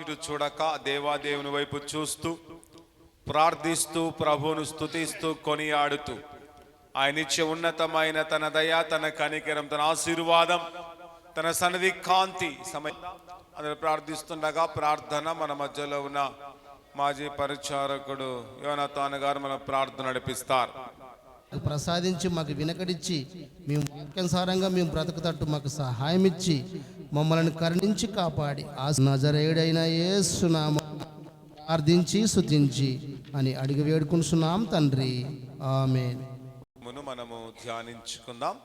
అటు చూడక దేవాదేవుని వైపు చూస్తూ ప్రార్థిస్తూ ప్రభువును స్థుతిస్తూ కొనియాడుతూ. ఆయన ఇచ్చే ఉన్నతమైన తన దయ తన కనికరం తన ఆశీర్వాదం తన సన్నిధి కాంతి సమయం అందరు ప్రార్థిస్తుండగా ప్రార్థన మన మధ్యలో ఉన్న మాజీ పరిచారకుడు యోనతాన్ గారు మన ప్రార్థన నడిపిస్తారు. ప్రసాదించి మాకు వినకడిచ్చి మేము వాక్యానుసారంగా మేము బ్రతుకుతట్టు మాకు సహాయం ఇచ్చి మమ్మల్ని కరుణించి కాపాడి. ఆ నజరేయుడైన యేసునామ ప్రార్థించి శుతించి అని అడిగి వేడుకుంటున్నాం తండ్రి. ఆమె మును మనము ధ్యానించుకుందాం.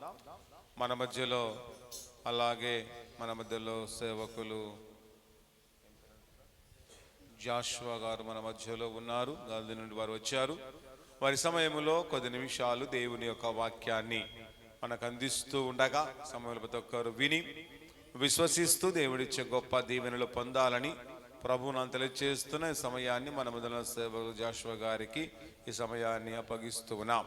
మన మధ్యలో అలాగే మన మధ్యలో సేవకులు జాషువా గారు మన మధ్యలో ఉన్నారు. గాలి నుండి వారు వచ్చారు. వారి సమయంలో కొద్ది నిమిషాలు దేవుని యొక్క వాక్యాన్ని మనకు అందిస్తూ ఉండగా సమయంలో ప్రతి ఒక్కరు విని విశ్వసిస్తూ దేవుడిచ్చే గొప్ప దీవెనలు పొందాలని ప్రభువును తెలియజేస్తున్న ఈ సమయాన్ని మన మొదల సేవకు జాషువ గారికి ఈ సమయాన్ని అప్పగిస్తున్నాం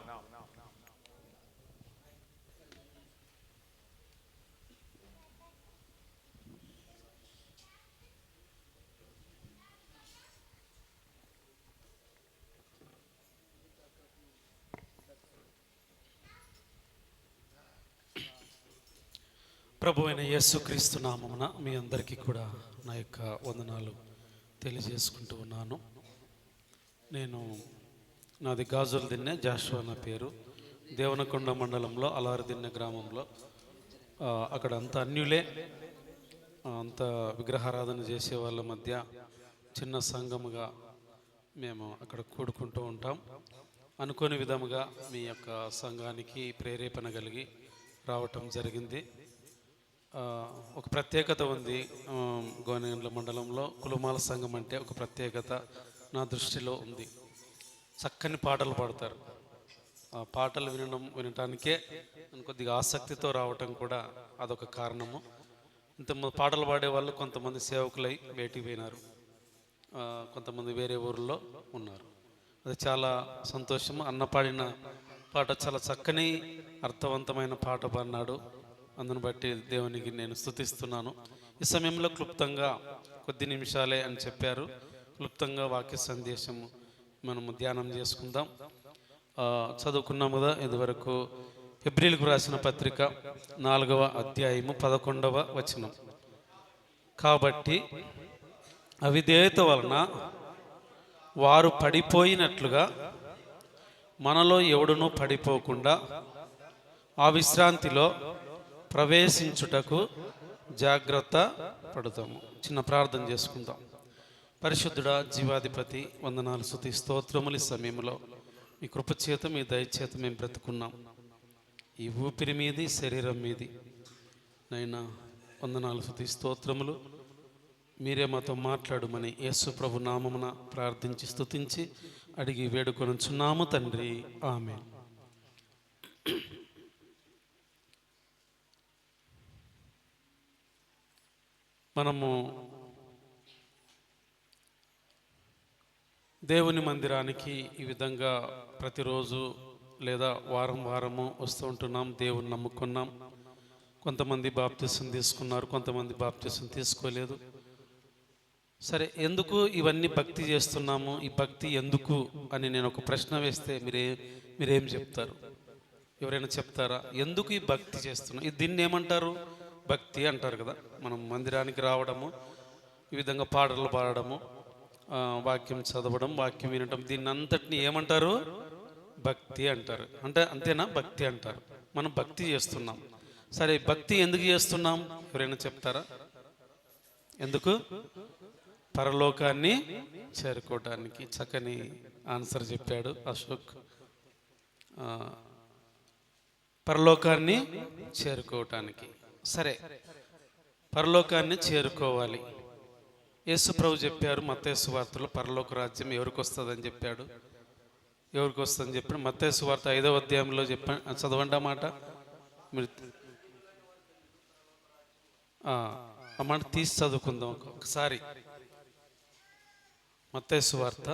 ప్రభు అయిన యేసుక్రీస్తు నామమున మీ అందరికీ కూడా నా యొక్క వందనాలు తెలియజేసుకుంటూ ఉన్నాను. నేను నాది గాజుల దిన్నె జాషువా నా పేరు. దేవనకొండ మండలంలో అలారదిన్నె గ్రామంలో అక్కడ అంత అన్యులే అంత విగ్రహారాధన చేసే వాళ్ళ మధ్య చిన్న సంఘముగా మేము అక్కడ కూడుకుంటూ ఉంటాం. అనుకోని విధముగా మీ యొక్క సంఘానికి ప్రేరేపణ కలిగి రావటం జరిగింది. ఒక ప్రత్యేకత ఉంది గోనెండ్ల మండలంలో. కులుమాల సంఘం అంటే ఒక ప్రత్యేకత నా దృష్టిలో ఉంది. చక్కని పాటలు పాడతారు. ఆ పాటలు వినడం వినటానికే కొద్దిగా ఆసక్తితో రావటం కూడా అదొక కారణము. ఇంత పాటలు పాడే వాళ్ళు కొంతమంది సేవకులై వేటికి పోయినారు. కొంతమంది వేరే ఊర్లో ఉన్నారు. అది చాలా సంతోషము. అన్న పాడిన పాట చాలా చక్కని అర్థవంతమైన పాట పాడినాడు అందును బట్టి దేవునికి నేను స్తుతిస్తున్నాను. ఈ సమయంలో క్లుప్తంగా కొద్ది నిమిషాలే అని చెప్పారు. క్లుప్తంగా వాక్య సందేశము మనము ధ్యానం చేసుకుందాం. చదువుకున్నాము కదా ఇదివరకు ఫిబ్రిల్కు రాసిన పత్రిక నాలుగవ అధ్యాయము పదకొండవ వచనం. కాబట్టి అవిధేయత వలన వారు పడిపోయినట్లుగా మనలో ఎవడునూ పడిపోకుండా ఆ విశ్రాంతిలో ప్రవేశించుటకు జాగ్రత్త పడతాము. చిన్న ప్రార్థన చేసుకుందాం. పరిశుద్ధుడ జీవాధిపతి వందనాలు శృతి స్తోత్రములి సమయంలో మీ కృపచేత మీ దయచేత మేము బ్రతుకున్నాం. ఈ ఊపిరి మీది శరీరం మీది. నైనా వందనాలు శృతి స్తోత్రములు మీరే మాతో మాట్లాడమని యేసు ప్రభు నామమున ప్రార్థించి స్తుతించి అడిగి వేడుకొనుచున్నాము తండ్రి. ఆమె మనము దేవుని మందిరానికి ఈ విధంగా ప్రతిరోజు లేదా వారం వారము వస్తూ ఉంటున్నాం దేవుని నమ్ముకున్నాం. కొంతమంది బాప్తిసం తీసుకున్నారు కొంతమంది బాప్తిసం తీసుకోలేదు. సరే ఎందుకు ఇవన్నీ భక్తి చేస్తున్నాము? ఈ భక్తి ఎందుకు అని నేను ఒక ప్రశ్న వేస్తే మీరే మీరేం చెప్తారు? ఎవరైనా చెప్తారా? ఎందుకు ఈ భక్తి చేస్తున్నాం? దీన్ని ఏమంటారు? భక్తి అంటారు కదా. మనం మందిరానికి రావడము ఈ విధంగా పాటలు పాడడము వాక్యం చదవడం వాక్యం వినటం దీన్ని అంతటిని ఏమంటారు? భక్తి అంటారు. అంటే అంతేనా? భక్తి అంటారు. మనం భక్తి చేస్తున్నాం. సరే భక్తి ఎందుకు చేస్తున్నాం? ఎవరైనా చెప్తారా? ఎందుకు? పరలోకాన్ని చేరుకోవడానికి చక్కని ఆన్సర్ చెప్పాడు అశోక్. పరలోకాన్ని చేరుకోవటానికి. సరే పరలోకాన్ని చేరుకోవాలి. యేసు ప్రభు చెప్పారు మత్తేసు వార్తలో పరలోక రాజ్యం ఎవరికి వస్తుందని చెప్పాడు? ఎవరికి వస్తుందని చెప్పి మత్తేసు వార్త ఐదవ అధ్యాయంలో చెప్పా చదవండి అన్నమాట మీరు ఆ, తీసి చదువుకుందాం. ఒకసారి. మత్తేసు వార్త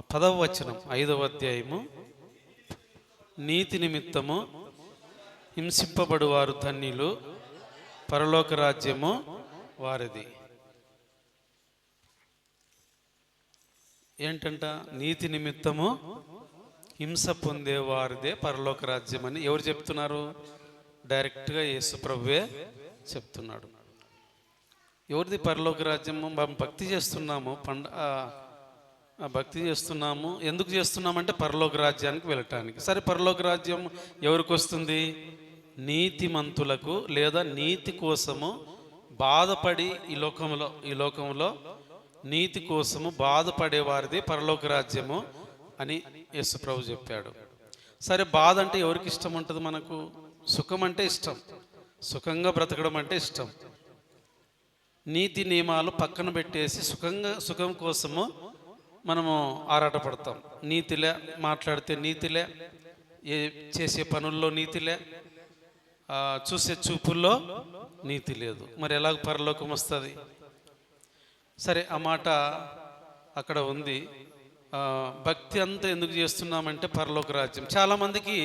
పదవ వచనం ఐదవ అధ్యాయము. నీతి నిమిత్తము హింసింపబడు వారు ధన్యులు పరలోక రాజ్యము వారిది. ఏంటంట? నీతి నిమిత్తము హింస పొందే వారిదే పరలోక రాజ్యం అని ఎవరు చెప్తున్నారు? డైరెక్ట్గా యేసుప్రభువే చెప్తున్నాడు. ఎవరిది పరలోక రాజ్యము? భక్తి చేస్తున్నాము పండ భక్తి చేస్తున్నాము. ఎందుకు చేస్తున్నామంటే పరలోక రాజ్యానికి వెళ్ళటానికి. సరే పరలోక రాజ్యం ఎవరికి వస్తుంది? నీతిమంతులకు లేదా నీతి కోసము బాధపడి ఈ లోకంలో ఈ లోకంలో నీతి కోసము బాధపడేవారిది పరలోక రాజ్యము అని యేసు చెప్పాడు. సరే బాధ అంటే ఎవరికి ఇష్టం ఉంటుంది మనకు? సుఖం అంటే ఇష్టం. సుఖంగా బ్రతకడం అంటే ఇష్టం. నీతి నియమాలు పక్కన పెట్టేసి సుఖంగా సుఖం కోసము మనము ఆరాటపడతాం. నీతిలే మాట్లాడితే నీతిలే ఏ చేసే పనుల్లో నీతిలే చూసే చూపుల్లో నీతి లేదు. మరి ఎలాగ పరలోకం వస్తుంది? సరే ఆ మాట అక్కడ ఉంది. భక్తి అంతా ఎందుకు చేస్తున్నామంటే పరలోక రాజ్యం. చాలామందికి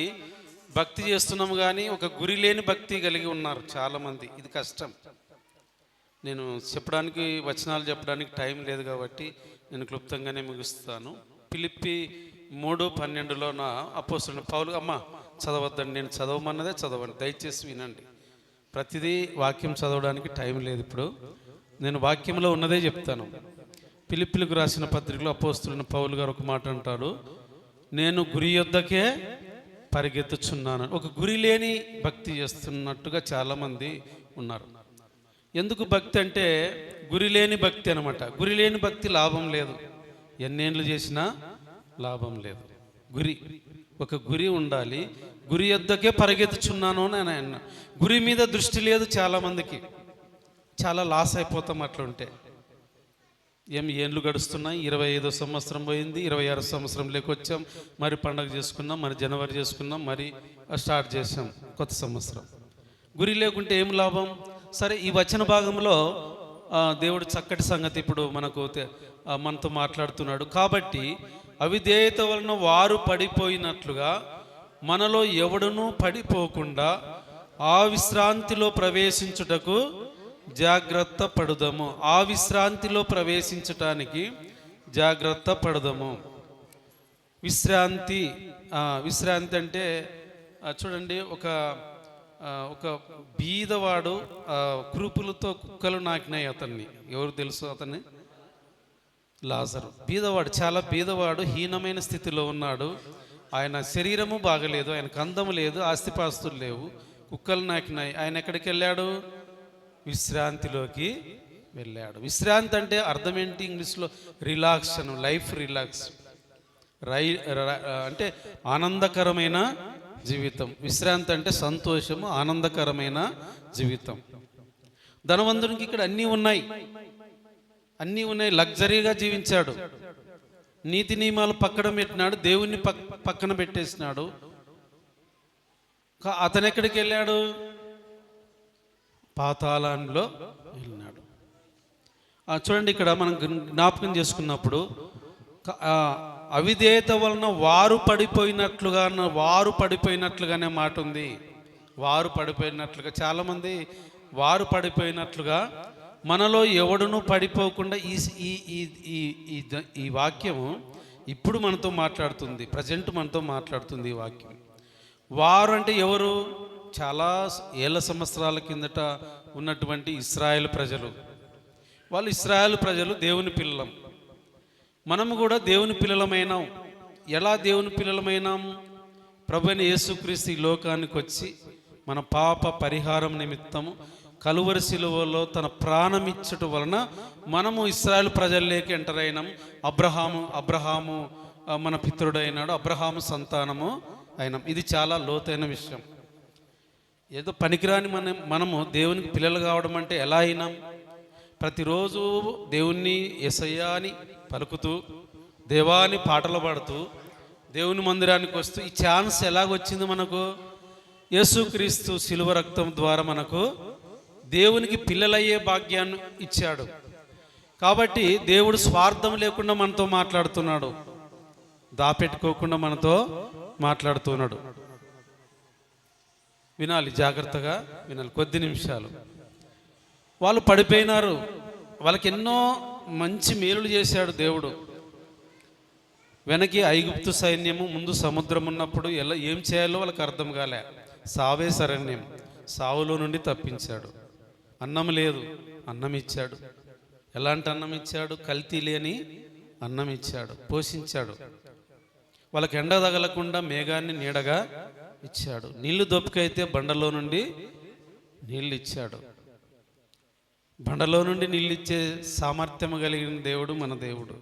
భక్తి చేస్తున్నాము కానీ ఒక గురి లేని భక్తి కలిగి ఉన్నారు చాలామంది. ఇది కష్టం. నేను చెప్పడానికి వచనాలు చెప్పడానికి టైం లేదు కాబట్టి నేను క్లుప్తంగానే ముగిస్తాను. పిలిపి మూడు పన్నెండులో నా అపోస్తున్న పౌలు అమ్మ చదవద్దండి నేను చదవమన్నదే చదవండి దయచేసి వినండి. ప్రతిదీ వాక్యం చదవడానికి టైం లేదు ఇప్పుడు. నేను వాక్యంలో ఉన్నదే చెప్తాను. పిలిపిలకు రాసిన పత్రికలో అపోస్తున్న పౌలు గారు ఒక మాట అంటాడు నేను గురి యొద్దకే పరిగెత్తుచున్నాను. ఒక గురి లేని భక్తి చేస్తున్నట్టుగా చాలామంది ఉన్నారు. ఎందుకు భక్తి అంటే గురి లేని భక్తి అనమాట గురి లేని భక్తి లాభం లేదు. ఎన్నేళ్ళు చేసినా లాభం లేదు. గురి ఒక గురి ఉండాలి. గురి యొద్దకే పరిగెత్తుచున్నాను అని ఆయన గురి మీద దృష్టి లేదు చాలామందికి చాలా లాస్ అయిపోతాం అట్లుంటే ఏం ఏండ్లు గడుస్తున్నాయి ఇరవై ఐదో సంవత్సరం పోయింది. ఇరవై ఆరో సంవత్సరం లేకొచ్చాం మరి పండగ చేసుకున్నాం. మరి జనవరి చేసుకున్నాం. మరి స్టార్ట్ చేసాం కొత్త సంవత్సరం. గురి లేకుంటే ఏం లాభం? సరే ఈ వచన భాగంలో దేవుడు చక్కటి సంగతి ఇప్పుడు మనకు మనతో మాట్లాడుతున్నాడు. కాబట్టి అవిధేయత వలన వారు పడిపోయినట్లుగా మనలో ఎవడునూ పడిపోకుండా ఆ విశ్రాంతిలో ప్రవేశించుటకు జాగ్రత్త పడుదము. ఆ విశ్రాంతిలో ప్రవేశించటానికి జాగ్రత్త పడదము. విశ్రాంతి విశ్రాంతి అంటే చూడండి ఒక ఒక బీదవాడు కృపులతో కుక్కలు నాకినాయి అతన్ని. ఎవరు తెలుసు అతన్ని? లాజరు. బీదవాడు చాలా బీదవాడు హీనమైన స్థితిలో ఉన్నాడు. ఆయన శరీరము బాగలేదు ఆయనకు అందము లేదు ఆస్తిపాస్తులు లేవు కుక్కలు నాకినాయి. ఆయన ఎక్కడికి వెళ్ళాడు విశ్రాంతిలోకి వెళ్ళాడు. విశ్రాంతి అంటే అర్థం ఏంటి ఇంగ్లీష్లో? రిలాక్స్ అను లైఫ్ రిలాక్స్. రై అంటే ఆనందకరమైన జీవితం. విశ్రాంతి అంటే సంతోషము ఆనందకరమైన జీవితం. ధనవంతునికి ఇక్కడ అన్నీ ఉన్నాయి. అన్నీ ఉన్నాయి. లగ్జరీగా జీవించాడు. నీతి నియమాలు పక్కన పెట్టినాడు. దేవుణ్ణి పక్ పక్కన పెట్టేసినాడు. కా- అతను ఎక్కడికి వెళ్ళాడు? పాతాళంలో వెళ్ళినాడు. చూడండి ఇక్కడ మనం జ్ఞాపకం చేసుకున్నప్పుడు అవిధేయత వలన వారు పడిపోయినట్లుగా వారు పడిపోయినట్లుగానే మాట ఉంది. వారు పడిపోయినట్లుగా చాలామంది వారు పడిపోయినట్లుగా మనలో ఎవడును పడిపోకుండా ఈ ఈ ఈ ఈ ఈ ఈ వాక్యము ఇప్పుడు మనతో మాట్లాడుతుంది ప్రజెంట్ మనతో మాట్లాడుతుంది ఈ వాక్యం. వారు అంటే ఎవరు? చాలా ఏళ్ళ సంవత్సరాల కిందట ఉన్నటువంటి ఇస్రాయేల్ ప్రజలు. వాళ్ళు ఇస్రాయేల్ ప్రజలు దేవుని పిల్లలం. మనము కూడా దేవుని పిల్లలమైనాం. ఎలా దేవుని పిల్లలమైనాం? ప్రభుని యేసుక్రీస్తు ఈ లోకానికి వచ్చి మన పాప పరిహారం నిమిత్తము కలువరి శిలువలో తన ప్రాణం ప్రాణమిచ్చట వలన మనము ఇస్రాయల్ ప్రజల్లోకి ఎంటర్ అయినాం. అబ్రహాము అబ్రహాము మన పితృడైనాడు అబ్రహాము సంతానము అయినాం. ఇది చాలా లోతైన విషయం. ఏదో పనికిరాని మన మనము దేవునికి పిల్లలు కావడం అంటే ఎలా అయినాం? ప్రతిరోజు దేవుణ్ణి ఎసయ్యా అని పలుకుతూ దేవాని పాటలు పాడుతూ దేవుని మందిరానికి వస్తూ ఈ ఛాన్స్ ఎలాగొచ్చింది మనకు? యేసుక్రీస్తు శిలువ రక్తం ద్వారా మనకు దేవునికి పిల్లలయ్యే భాగ్యాన్ని ఇచ్చాడు. కాబట్టి దేవుడు స్వార్థం లేకుండా మనతో మాట్లాడుతున్నాడు. దాపెట్టుకోకుండా మనతో మాట్లాడుతున్నాడు. వినాలి జాగ్రత్తగా వినాలి. కొద్ది నిమిషాలు. వాళ్ళు పడిపోయినారు. వాళ్ళకి ఎన్నో మంచి మేలులు చేశాడు దేవుడు. వెనక్కి ఐగుప్తు సైన్యము ముందు సముద్రం ఉన్నప్పుడు ఎలా ఏం చేయాలో వాళ్ళకి అర్థం కాలే. సావే శరణ్యం. సావులో నుండి తప్పించాడు. అన్నం లేదు అన్నం ఇచ్చాడు. ఎలాంటి అన్నం ఇచ్చాడు? కల్తీ లేని అన్నం ఇచ్చాడు. పోషించాడు. వాళ్ళకి ఎండ తగలకుండా మేఘాన్ని నీడగా ఇచ్చాడు. నీళ్ళు దొప్పికైతే బండలో నుండి నీళ్ళు ఇచ్చాడు. బండలో నుండి నీళ్ళిచ్చే సామర్థ్యం కలిగిన దేవుడు మన దేవుడు.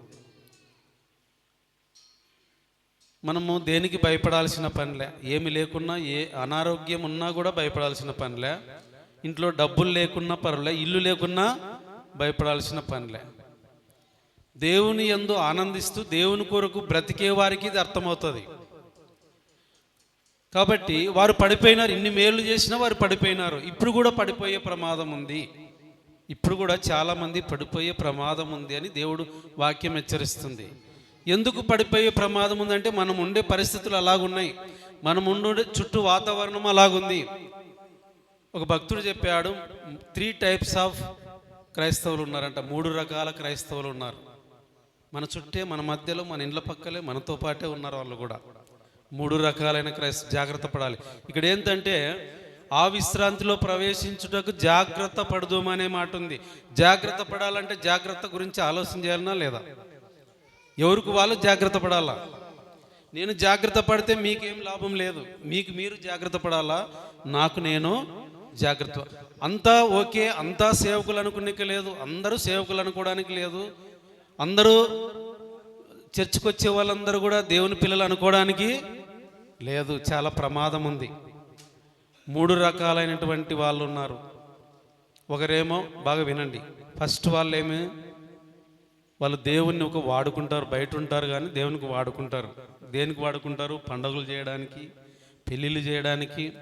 మనము దేనికి భయపడాల్సిన పనిలే? ఏమి లేకున్నా ఏ అనారోగ్యం ఉన్నా కూడా భయపడాల్సిన పనిలే. ఇంట్లో డబ్బులు లేకున్నా పర్లే ఇల్లు లేకున్నా భయపడాల్సిన పనిలే. దేవుని ఎందు ఆనందిస్తూ దేవుని కొరకు బ్రతికే వారికి ఇది అర్థమవుతుంది. కాబట్టి వారు పడిపోయినారు ఇన్ని మేలు చేసినా వారు పడిపోయినారు. ఇప్పుడు కూడా పడిపోయే ప్రమాదం ఉంది. ఇప్పుడు కూడా చాలామంది పడిపోయే ప్రమాదం ఉంది అని దేవుడు వాక్యం హెచ్చరిస్తుంది. ఎందుకు పడిపోయే ప్రమాదం ఉందంటే మనం ఉండే పరిస్థితులు అలాగున్నాయి. మనం ఉండే చుట్టూ వాతావరణం అలాగుంది. ఒక భక్తుడు చెప్పాడు త్రీ టైప్స్ ఆఫ్ క్రైస్తవులు ఉన్నారంట. మూడు రకాల క్రైస్తవులు ఉన్నారు. మన చుట్టే మన మధ్యలో మన ఇండ్ల పక్కలే మనతో పాటే ఉన్నారు వాళ్ళు కూడా. మూడు రకాలైన క్రైస్త జాగ్రత్త పడాలి. ఇక్కడ ఏంటంటే ఆ విశ్రాంతిలో ప్రవేశించుటకు జాగ్రత్త పడదుమనే మాట ఉంది జాగ్రత్త పడాలంటే జాగ్రత్త గురించి ఆలోచన చేయాలనా లేదా? ఎవరికి వాళ్ళు జాగ్రత్త పడాలా? నేను జాగ్రత్త పడితే మీకేం లాభం లేదు. మీకు మీరు జాగ్రత్త పడాలా? నాకు నేను జాగ్రత్త. అంతా ఓకే అంతా సేవకులు అనుకునేకి లేదు. అందరూ సేవకులు అనుకోవడానికి లేదు. అందరూ చర్చకు వచ్చే వాళ్ళందరూ కూడా దేవుని పిల్లలు అనుకోవడానికి లేదు. చాలా ప్రమాదం ఉంది. మూడు రకాలైనటువంటి వాళ్ళు ఉన్నారు. ఒకరేమో బాగా వినండి. ఫస్ట్ వాళ్ళు ఏమి వాళ్ళు దేవుణ్ణి ఒక వాడుకుంటారు బయట ఉంటారు కానీ దేవునికి వాడుకుంటారు. దేనికి వాడుకుంటారు? పండుగలు చేయడానికి పెళ్ళిళ్ళు చేయడానికి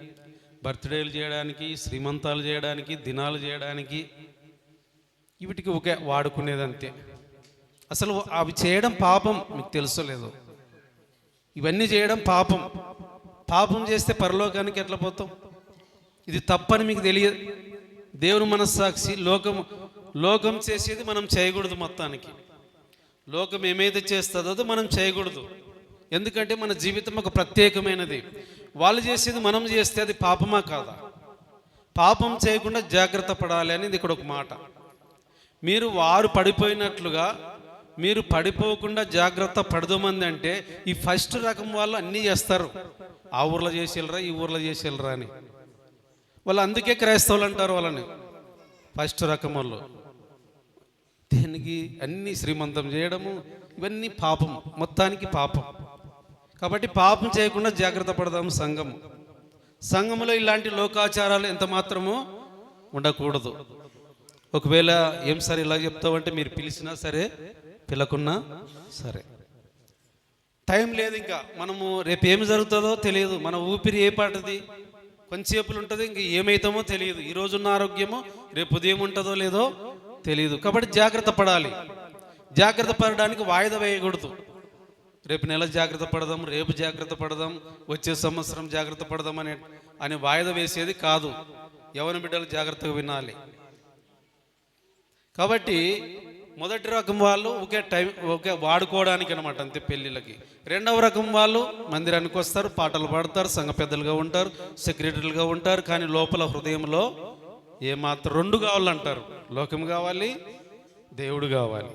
బర్త్డేలు చేయడానికి శ్రీమంతాలు చేయడానికి దినాలు చేయడానికి వీటికి ఒకే వాడుకునేది అంతే అసలు అవి చేయడం పాపం మీకు తెలుసలేదు ఇవన్నీ చేయడం పాపం. పాపం చేస్తే పరలోకానికి ఎట్లా పోతాం? ఇది తప్పని మీకు తెలియదు దేవుని మనస్సాక్షి లోకం లోకం చేసేది మనం చేయకూడదు మొత్తానికి. లోకం ఏమైతే చేస్తుందో అది మనం చేయకూడదు. ఎందుకంటే మన జీవితం ఒక ప్రత్యేకమైనది. వాళ్ళు చేసేది మనం చేస్తే అది పాపమా కాదా? పాపం చేయకుండా జాగ్రత్త పడాలి అనేది ఇక్కడ ఒక మాట. మీరు వారు పడిపోయినట్లుగా మీరు పడిపోకుండా జాగ్రత్త పడదమంది అంటే ఈ ఫస్ట్ రకం వాళ్ళు అన్నీ చేస్తారు. ఆ ఊర్లో చేసేళ్ళరా ఈ ఊర్లో చేసేళ్ళరా అని. వాళ్ళు అందుకే క్రైస్తవులు అంటారు వాళ్ళని. ఫస్ట్ రకం వాళ్ళు. దేనికి అన్ని శ్రీమంతం చేయడము ఇవన్నీ పాపం మొత్తానికి పాపం. కాబట్టి పాపం చేయకుండా జాగ్రత్త పడదాము సంఘము. సంఘములో ఇలాంటి లోకాచారాలు ఎంత మాత్రము ఉండకూడదు. ఒకవేళ ఏం సరే ఇలా చెప్తావంటే మీరు పిలిచినా సరే పిలకున్నా సరే. టైం లేదు ఇంకా. మనము రేపు ఏమి జరుగుతుందో తెలియదు. మన ఊపిరి ఏ పాటది? కొంచెంసేపులు ఉంటుంది ఇంక ఏమైతామో తెలియదు. ఈ రోజున్న ఆరోగ్యమో రేపు ఉదయం ఉంటుందో లేదో తెలియదు. కాబట్టి జాగ్రత్త పడాలి. జాగ్రత్త పడడానికి వాయిదా వేయకూడదు. రేపు నెల జాగ్రత్త పడదాం రేపు జాగ్రత్త పడదాం వచ్చే సంవత్సరం జాగ్రత్త పడదాం అనే అని వాయిదా వేసేది కాదు. యవన బిడ్డలు జాగ్రత్తగా వినాలి. కాబట్టి మొదటి రకం వాళ్ళు ఒకే టైం ఒకే వాడుకోవడానికి అనమాట అంతే పెళ్ళిళ్ళకి. రెండవ రకం వాళ్ళు మందిరానికి వస్తారు పాటలు పాడతారు సంఘ పెద్దలుగా ఉంటారు సెక్రటరీలుగా ఉంటారు కానీ లోపల హృదయంలో ఏమాత్రం రెండు కావాలంటారు. లోకం కావాలి దేవుడు కావాలి.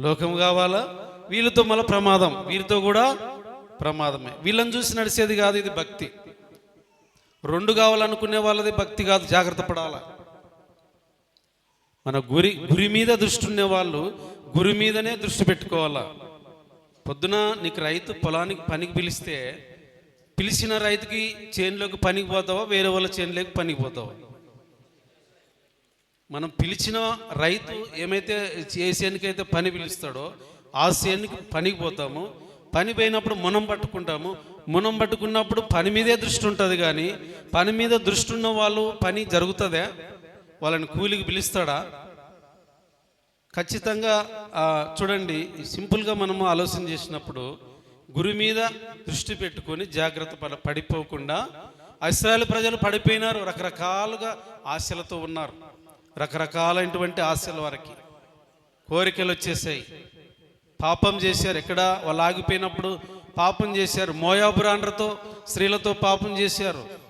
లోకం కావాలా? వీళ్ళతో మళ్ళీ ప్రమాదం. వీరితో కూడా ప్రమాదమే. వీళ్ళని చూసి నడిచేది కాదు ఇది భక్తి. రెండు కావాలనుకునే వాళ్ళది భక్తి కాదు జాగ్రత్త పడాలా? మన గురి గురి మీద దృష్టి ఉండే వాళ్ళు గురి మీదనే దృష్టి పెట్టుకోవాలా? పొద్దున నీకు రైతు పొలానికి పనికి పిలిస్తే పిలిచిన రైతుకి చేనులోకి పనికి పోతావా? వేరే వాళ్ళ చేనులోకి పనికి పోతావా? మనం పిలిచిన రైతు ఏమైతే ఏ చేనుకైతే పని పిలుస్తాడో ఆ చేనుకి పనికి పోతాము. పని పోయినప్పుడు మునం పట్టుకుంటాము. మునం పట్టుకున్నప్పుడు పని మీదే దృష్టి ఉంటుంది కానీ పని మీద దృష్టి ఉన్న వాళ్ళు పని జరుగుతుందా? వాళ్ళని కూలికి పిలుస్తాడా? ఖచ్చితంగా చూడండి సింపుల్గా మనము ఆలోచన చేసినప్పుడు గురి మీద దృష్టి పెట్టుకొని జాగ్రత్త పడ పడిపోకుండా ఇస్రాయల్ ప్రజలు పడిపోయినారు రకరకాలుగా ఆశలతో ఉన్నారు. రకరకాలైనటువంటి ఆశల వారికి. కోరికలు వచ్చేసాయి. పాపం చేశారు. ఎక్కడ? వాళ్ళు ఆగిపోయినప్పుడు పాపం చేశారు. మోయాబురాండ్రతో స్త్రీలతో పాపం చేశారు.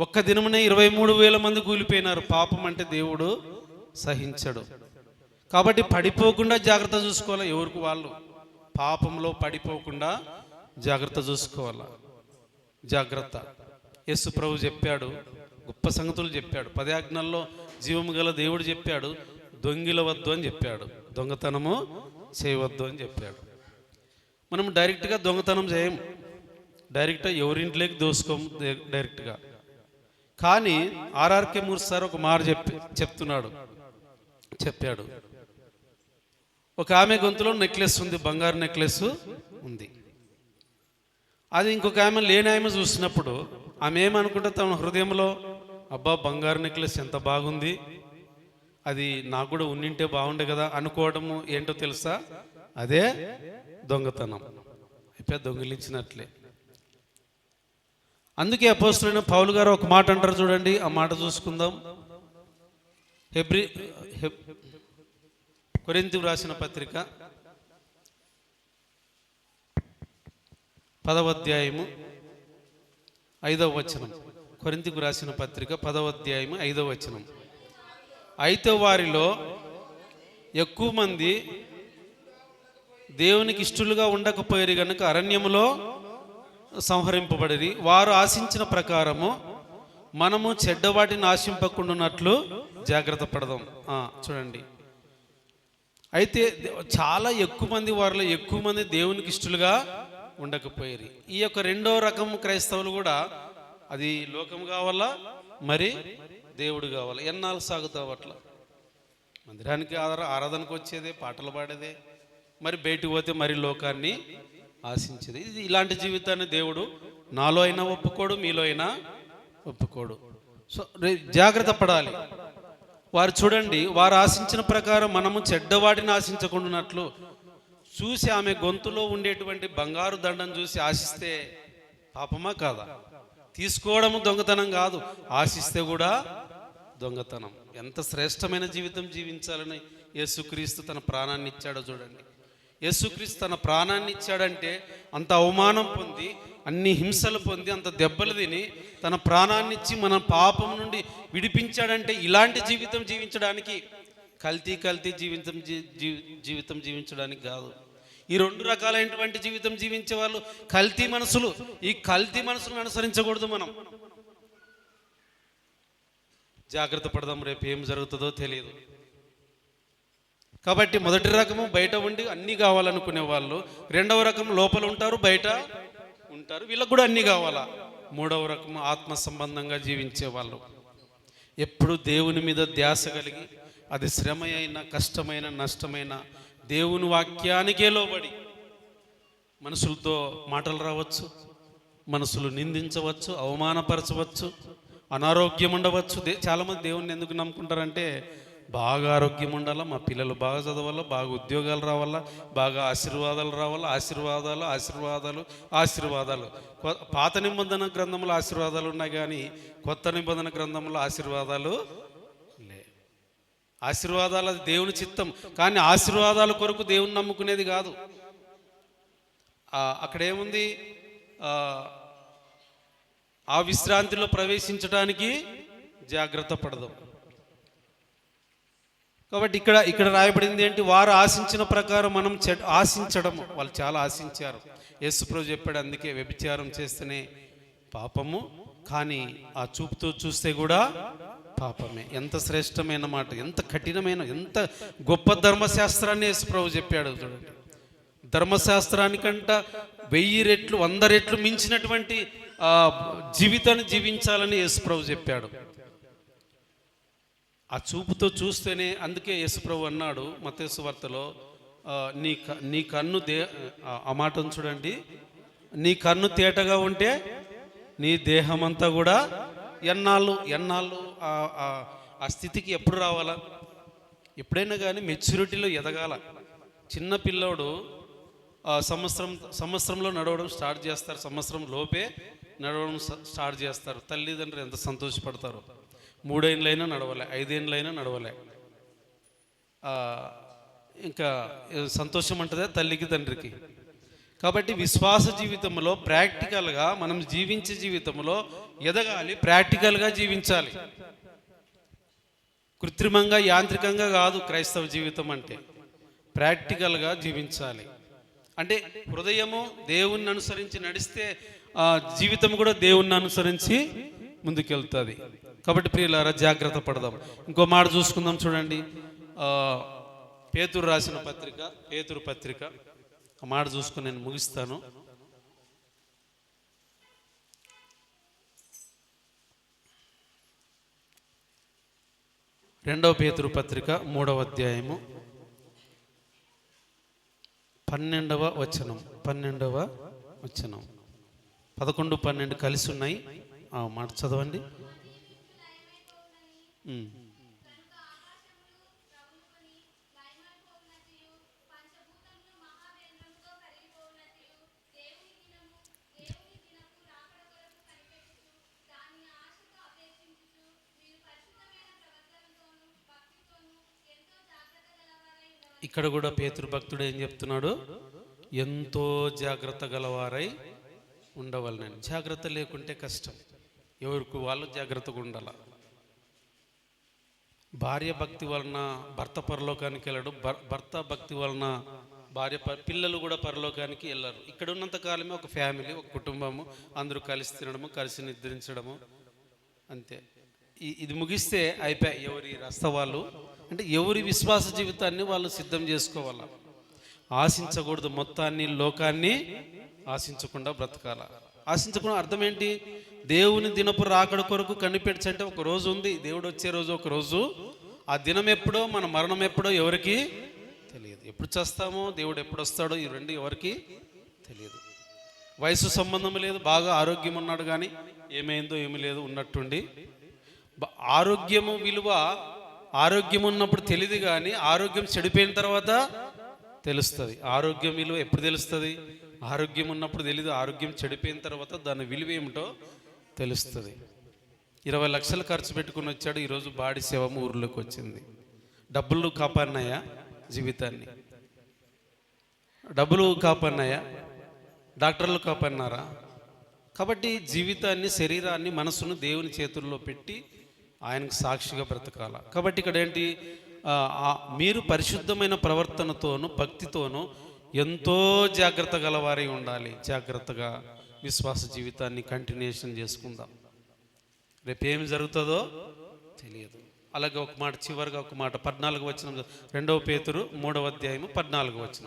ఒక్క దినమునే ఇరవై మూడు వేల మంది కూలిపోయినారు. పాపం అంటే దేవుడు సహించడు. కాబట్టి పడిపోకుండా జాగ్రత్త చూసుకోవాలి ఎవరికి వాళ్ళు. పాపంలో పడిపోకుండా జాగ్రత్త చూసుకోవాలి. జాగ్రత్త. యేసు ప్రభు చెప్పాడు గొప్ప సంగతులు చెప్పాడు. పదయాజ్ఞల్లో జీవము గల దేవుడు చెప్పాడు దొంగిలవద్దు అని చెప్పాడు. దొంగతనము చేయవద్దు అని చెప్పాడు. మనం డైరెక్ట్గా దొంగతనం చేయం డైరెక్ట్గా ఎవరింట్లోకి దోసుకోము డైరెక్ట్గా. కానీ ఆర్ఆర్కే మూర్తి సార్ ఒక మాట చెప్పి చెప్తున్నాడు. చెప్పాడు. ఒక ఆమె గొంతులో నెక్లెస్ ఉంది బంగారు నెక్లెస్ ఉంది. అది ఇంకొక ఆమె లేని ఆమె చూసినప్పుడు ఆమె ఏమనుకుంటే తన హృదయంలో అబ్బా బంగారు నెక్లెస్ ఎంత బాగుంది. అది నాకు కూడా ఉన్నింటే బాగుండే కదా అనుకోవడము ఏంటో తెలుసా? అదే దొంగతనం. అయిపోయి దొంగిలించినట్లే. అందుకే అపోస్తులైన పౌలు గారు ఒక మాట అంటారు చూడండి ఆ మాట చూసుకుందాం. హెబ్రి కొరింతి రాసిన పత్రిక పదవ అధ్యాయము ఐదవ వచనం. కొరింతికు రాసిన పత్రిక పదవ అధ్యాయము ఐదవ వచనం. అయితే వారిలో ఎక్కువ మంది దేవునికి ఇష్టలుగా ఉండకపోయారు కనుక అరణ్యములో సంహరింపబడిరి వారు ఆశించిన ప్రకారము మనము చెడ్డవాటిని ఆశింపకుండానట్లు జాగ్రత్త పడదాం. చూడండి. అయితే చాలా ఎక్కువ మంది వారిలో ఎక్కువ మంది దేవునికి ఇష్టలుగా ఉండకపోయారు ఈ యొక్క రెండో రకం క్రైస్తవులు కూడా అది లోకం కావాలా? మరి దేవుడు కావాలి? ఎన్నాళ్ళు సాగుతావు అట్లా? మందిరానికి ఆరాధనకు వచ్చేదే పాటలు పాడేదే మరి బయటికి పోతే మరి లోకాన్ని ఆశించేది. ఇది ఇలాంటి జీవితాన్ని దేవుడు నాలో అయినా ఒప్పుకోడు మీలో అయినా ఒప్పుకోడు. సో జాగ్రత్త పడాలి. వారు చూడండి వారు ఆశించిన ప్రకారం మనము చెడ్డవాడిని ఆశించకుండానట్లు చూసి ఆమె గొంతులో ఉండేటువంటి బంగారు దండను చూసి ఆశిస్తే పాపమా కాదా? తీసుకోవడము దొంగతనం కాదు ఆశిస్తే కూడా దొంగతనం. ఎంత శ్రేష్టమైన జీవితం జీవించాలని యేసుక్రీస్తు తన ప్రాణాన్ని ఇచ్చాడో చూడండి. యేసుక్రీస్తు తన ప్రాణాన్ని ఇచ్చాడంటే అంత అవమానం పొంది అన్ని హింసలు పొంది అంత దెబ్బలు తిని తన ప్రాణాన్ని ఇచ్చి మన పాపం నుండి విడిపించాడంటే ఇలాంటి జీవితం జీవించడానికి కల్తీ కల్తీ జీవితం జీవితం జీవించడానికి కాదు. ఈ రెండు రకాలైనటువంటి జీవితం జీవించే వాళ్ళు కల్తీ మనసులు. ఈ కల్తీ మనసులను అనుసరించకూడదు మనం. జాగ్రత్త పడదాం రేపు ఏం జరుగుతుందో తెలియదు కాబట్టి మొదటి రకము బయట ఉండి అన్నీ కావాలనుకునే వాళ్ళు రెండవ రకం లోపల ఉంటారు బయట ఉంటారు వీళ్ళకు కూడా అన్నీ కావాలా? మూడవ రకము ఆత్మ సంబంధంగా జీవించే వాళ్ళు. ఎప్పుడు దేవుని మీద ధ్యాస కలిగి అది శ్రమ అయినా కష్టమైన నష్టమైన దేవుని వాక్యానికే లోబడి మనుషులతో మాటలు రావచ్చు మనసులు నిందించవచ్చు అవమానపరచవచ్చు అనారోగ్యం ఉండవచ్చు. దే చాలామంది దేవుణ్ణి ఎందుకు నమ్ముకుంటారంటే బాగా ఆరోగ్యం ఉండాలా మా పిల్లలు బాగా చదవాలా బాగా ఉద్యోగాలు రావాలా బాగా ఆశీర్వాదాలు రావాలా ఆశీర్వాదాలు ఆశీర్వాదాలు ఆశీర్వాదాలు. పాత నిబంధన గ్రంథంలో ఆశీర్వాదాలు ఉన్నాయి కానీ కొత్త నిబంధన గ్రంథంలో ఆశీర్వాదాలు లే ఆశీర్వాదాలు అది దేవుని చిత్తం. కానీ ఆశీర్వాదాల కొరకు దేవుని నమ్ముకునేది కాదు. అక్కడేముంది? ఆ, ఆ విశ్రాంతిలో ప్రవేశించడానికి జాగ్రత్త పడదాం. కాబట్టి ఇక్కడ ఇక్కడ రాయబడింది ఏంటి? వారు ఆశించిన ప్రకారం మనం చెడ్ ఆశించడం వాళ్ళు చాలా ఆశించారు. యేసుప్రభు చెప్పాడు అందుకే వ్యభిచారం చేస్తేనే పాపము కానీ ఆ చూపుతో చూస్తే కూడా పాపమే. ఎంత శ్రేష్టమైన మాట ఎంత కఠినమైన ఎంత గొప్ప ధర్మశాస్త్రాన్ని యేసుప్రభు చెప్పాడు చూడండి. ధర్మశాస్త్రానికంట వెయ్యి రెట్లు వంద రెట్లు మించినటువంటి జీవితాన్ని జీవించాలని యేసుప్రభు చెప్పాడు. ఆ చూపుతో చూస్తేనే అందుకే యేసుప్రభు అన్నాడు మతేసు వార్తలో నీ క- నీ కన్ను దే ఆ- మాటను చూడండి. నీ కన్ను తేటగా ఉంటే నీ దేహం అంతా కూడా ఎన్నాళ్ళు ఎన్నాళ్ళు ఆ- స్థితికి ఎప్పుడు రావాలా? ఎప్పుడైనా కానీ మెచ్యూరిటీలో ఎదగాల. చిన్న పిల్లోడు సంవత్సరం సంవత్సరంలో నడవడం స్టార్ట్ చేస్తారు. సంవత్సరం లోపే నడవడం స్టార్ట్ చేస్తారు. తల్లిదండ్రులు ఎంత సంతోషపడతారు. మూడేళ్ళైనా నడవలే ఐదేళ్ళైనా నడవలే. ఇంకా సంతోషం అంటదే తల్లికి తండ్రికి. కాబట్టి విశ్వాస జీవితంలో ప్రాక్టికల్గా మనం జీవించే జీవితంలో ఎదగాలి ప్రాక్టికల్గా జీవించాలి. కృత్రిమంగా యాంత్రికంగా కాదు క్రైస్తవ జీవితం అంటే. ప్రాక్టికల్గా జీవించాలి. అంటే హృదయము దేవుణ్ణి అనుసరించి నడిస్తే ఆ జీవితం కూడా దేవుణ్ణి అనుసరించి ముందుకెళ్తుంది. కాబట్టి ప్రియులారా జాగ్రత్త పడదాం. ఇంకో మాట చూసుకుందాం చూడండి. పేతురు రాసిన పత్రిక పేతురు పత్రిక. ఆ మాట చూసుకుని నేను ముగిస్తాను. రెండవ పేతురు పత్రిక మూడవ అధ్యాయము. పన్నెండవ వచనం పన్నెండవ వచనం. పదకొండు పన్నెండు కలిసి ఉన్నాయి. ఆ మాట చదవండి. ఇక్కడ కూడా పేతృభక్తుడు ఏం చెప్తున్నాడు? ఎంతో జాగ్రత్త గలవారై ఉండవలనని. జాగ్రత్త లేకుంటే కష్టం. ఎవరికి వాళ్ళు జాగ్రత్తగా ఉండాలి. భార్య భక్తి వలన భర్త పరలోకానికి వెళ్ళడు. భర్- భర్త భక్తి వలన భార్య పిల్లలు కూడా పరలోకానికి వెళ్ళరు. ఇక్కడ ఉన్నంత కాలమే ఒక ఫ్యామిలీ ఒక కుటుంబము. అందరూ కలిసి తినడము కలిసి నిద్రించడము. అంతే. ఇది ముగిస్తే అయిపోయి ఎవరి రస్తవాళ్ళు అంటే ఎవరి విశ్వాస జీవితాన్ని వాళ్ళు సిద్ధం చేసుకోవాలా? ఆశించకూడదు మొత్తాన్ని లోకాన్ని ఆశించకుండా బ్రతకాల. ఆశించకుండా అర్థం ఏంటి? దేవుని దినపు రాకడ కొరకు కనిపెట్టంటే ఒక రోజు ఉంది దేవుడు వచ్చే రోజు ఒక రోజు. ఆ దినం ఎప్పుడో మన మరణం ఎప్పుడో ఎవరికి తెలియదు. ఎప్పుడు చేస్తామో దేవుడు ఎప్పుడు వస్తాడో ఈ రెండు ఎవరికి తెలియదు. వయసు సంబంధం లేదు బాగా ఆరోగ్యం ఉన్నాడు కానీ ఏమైందో ఏమీ లేదు ఉన్నట్టుండి. ఆరోగ్యము విలువ ఆరోగ్యం ఉన్నప్పుడు తెలియదు కానీ ఆరోగ్యం చెడిపోయిన తర్వాత తెలుస్తుంది. ఆరోగ్యం విలువ ఎప్పుడు తెలుస్తుంది? ఆరోగ్యం ఉన్నప్పుడు తెలియదు ఆరోగ్యం చెడిపోయిన తర్వాత దాని విలువ ఏమిటో తెలుస్తుంది. ఇరవై లక్షలు ఖర్చు పెట్టుకుని వచ్చాడు ఈరోజు బాడీ సేవ ఊర్లోకి వచ్చింది. డబ్బులు కాపాడినాయా జీవితాన్ని? డబ్బులు కాపాడినాయా? డాక్టర్లు కాపాడినారా? కాబట్టి జీవితాన్ని శరీరాన్ని మనసును దేవుని చేతుల్లో పెట్టి ఆయనకు సాక్షిగా బ్రతకాల. కాబట్టి ఇక్కడ ఏంటి? మీరు పరిశుద్ధమైన ప్రవర్తనతోనూ భక్తితోనూ ఎంతో జాగ్రత్త గలవారై ఉండాలి. జాగ్రత్తగా విశ్వాస జీవితాన్ని కంటిన్యూషన్ చేసుకుందాం. రేపు ఏం జరుగుతుందో తెలియదు. అలాగే ఒక మాట చివరిగా ఒక మాట పద్నాలుగు వచ్చిన రెండవ పేతురు మూడవ అధ్యాయము పద్నాలుగు వచ్చిన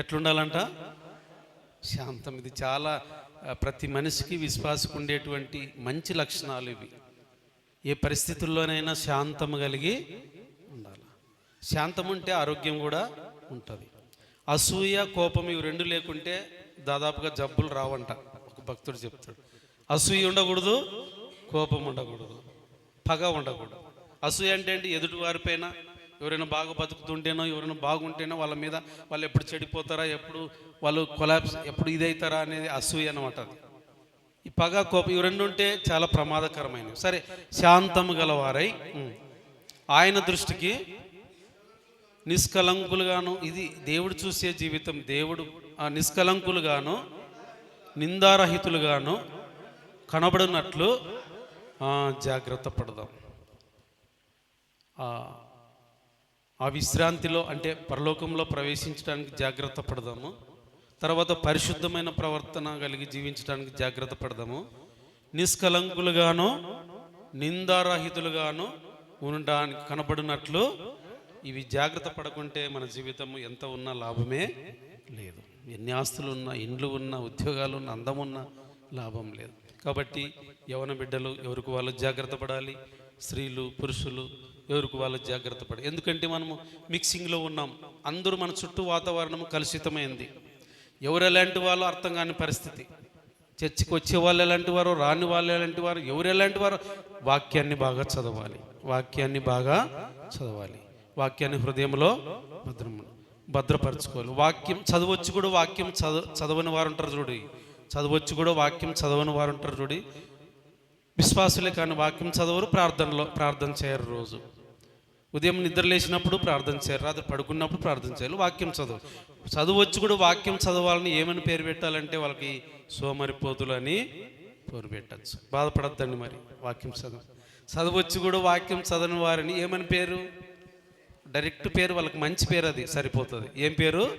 ఎట్లుండాలంట? శాంతం. ఇది చాలా ప్రతి మనిషికి విశ్వాసకు ఉండేటువంటి మంచి లక్షణాలు ఇవి. ఏ పరిస్థితుల్లోనైనా శాంతం కలిగి శాంతం ఉంటే ఆరోగ్యం కూడా ఉంటుంది. అసూయ కోపం ఇవి రెండు లేకుంటే దాదాపుగా జబ్బులు రావంట. ఒక భక్తుడు చెప్తాడు. అసూయ ఉండకూడదు కోపం ఉండకూడదు పగ ఉండకూడదు. అసూయ అంటే ఏంటి? ఎదుటి వారిపైన ఎవరైనా బాగా బతుకుతుంటేనో ఎవరైనా బాగుంటేనో వాళ్ళ మీద వాళ్ళు ఎప్పుడు చెడిపోతారా ఎప్పుడు వాళ్ళు కొలాప్స్ ఎప్పుడు ఇదైతారా అనేది అసూయ అనమాట అది. ఈ పగ కోపం ఇవి రెండు ఉంటే చాలా ప్రమాదకరమైనవి. సరే శాంతము గలవారై ఆయన దృష్టికి నిష్కలంకులుగాను ఇది దేవుడు చూసే జీవితం దేవుడు ఆ నిష్కలంకులుగాను నిందారహితులుగాను కనబడినట్లు జాగ్రత్త పడదాం. ఆ, ఆ విశ్రాంతిలో అంటే పరలోకంలో ప్రవేశించడానికి జాగ్రత్త పడదాము. తర్వాత పరిశుద్ధమైన ప్రవర్తన కలిగి జీవించడానికి జాగ్రత్త పడదాము. నిష్కలంకులుగాను నిందారహితులుగాను ఉండడానికి కనబడినట్లు ఇవి జాగ్రత్త పడకుంటే మన జీవితం ఎంత ఉన్నా లాభమే లేదు. ఎన్ని ఆస్తులు ఉన్నా ఇండ్లు ఉన్నా ఉద్యోగాలు ఉన్నా అందం ఉన్నా లాభం లేదు. కాబట్టి యవన బిడ్డలు ఎవరికి వాళ్ళు జాగ్రత్త పడాలి? స్త్రీలు పురుషులు ఎవరికి వాళ్ళు జాగ్రత్త పడాలి? ఎందుకంటే మనము మిక్సింగ్లో ఉన్నాం. అందరూ మన చుట్టూ వాతావరణం కలుషితమైంది. ఎవరు ఎలాంటి వాళ్ళు అర్థం కాని పరిస్థితి. చర్చికి వచ్చే వాళ్ళు ఎలాంటి వారు రాని వాళ్ళు ఎలాంటి వారు ఎవరు ఎలాంటి వారు వాక్యాన్ని బాగా చదవాలి. వాక్యాన్ని బాగా చదవాలి. వాక్యాన్ని హృదయంలో భద్రం భద్రపరచుకోవాలి. వాక్యం చదవచ్చు కూడా వాక్యం చదవ చదవని వారు ఉంటారు చూడు. చదవచ్చు కూడా వాక్యం చదవని వారు ఉంటారు చూడు. విశ్వాసులే కానీ వాక్యం చదవరు ప్రార్థనలో ప్రార్థన చేయరు రోజు. ఉదయం నిద్ర లేచినప్పుడు ప్రార్థన చేయరు రాత్రి పడుకున్నప్పుడు ప్రార్థన చేయాలి వాక్యం చదువు చదువచ్చు కూడా వాక్యం చదవాలని ఏమని పేరు పెట్టాలంటే వాళ్ళకి సోమరిపోతులు అని పేరు పెట్టచ్చు. బాధపడద్దండి మరి వాక్యం చదువు చదవచ్చు కూడా వాక్యం చదవని వారిని ఏమని పేరు? డైరెక్ట్ పేరు వాళ్ళకి మంచి పేరు అది సరిపోతుంది. ఏం పేరు?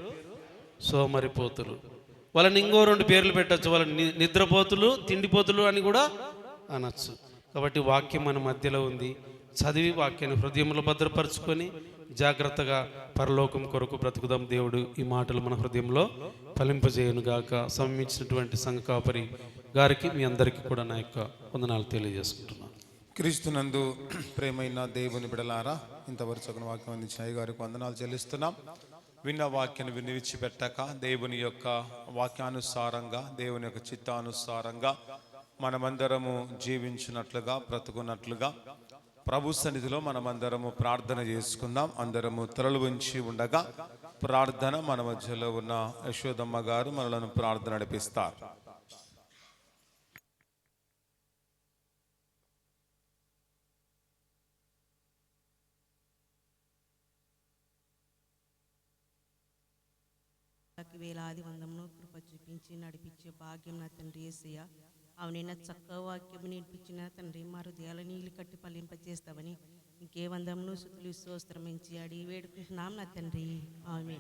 సోమరిపోతులు. వాళ్ళని ఇంకో రెండు పేర్లు పెట్టచ్చు. వాళ్ళని నిద్రపోతులు తిండిపోతులు అని కూడా అనొచ్చు. కాబట్టి వాక్యం మన మధ్యలో ఉంది. చదివి వాక్యాన్ని హృదయంలో భద్రపరుచుకొని జాగ్రత్తగా పరలోకం కొరకు బ్రతుకుదాం. దేవుడు ఈ మాటలు మన హృదయంలో ఫలింపజేయనుగాక. సమమించినటువంటి సంఘ కాపరి గారికి మీ అందరికీ కూడా నా యొక్క వందనాలు తెలియజేసుకుంటున్నాను. క్రీస్తునందు ప్రేమైన దేవుని బిడలారా ఇంతవరకు వాక్యం అందించిన అయ్యగారికి వందనాలు చెల్లిస్తున్నాం. విన్న వాక్యాన్ని విని విడిచిపెట్టక దేవుని యొక్క వాక్యానుసారంగా దేవుని యొక్క చిత్తానుసారంగా మనమందరము జీవించినట్లుగా బ్రతుకున్నట్లుగా ప్రభు సన్నిధిలో మనమందరము ప్రార్థన చేసుకుందాం. అందరము తలలు ఉంచి ఉండగా ప్రార్థన మన మధ్యలో ఉన్న యశోదమ్మ గారు మనలను ప్రార్థన నడిపిస్తారు నాకు వేలాది వందమును కృప చూపించి నడిపించే భాగ్యం నా తండ్రి ఏసయ్య. అవునైనా చక్క వాక్యం నేర్పించిన తండ్రి మా హృదయాల నీళ్ళు కట్టి ఫలింపజేస్తావని ఇంకే వందమును శుతులు స్తోత్రమించి అడిగి వేడుకుంటున్నాం నా తండ్రి. ఆమె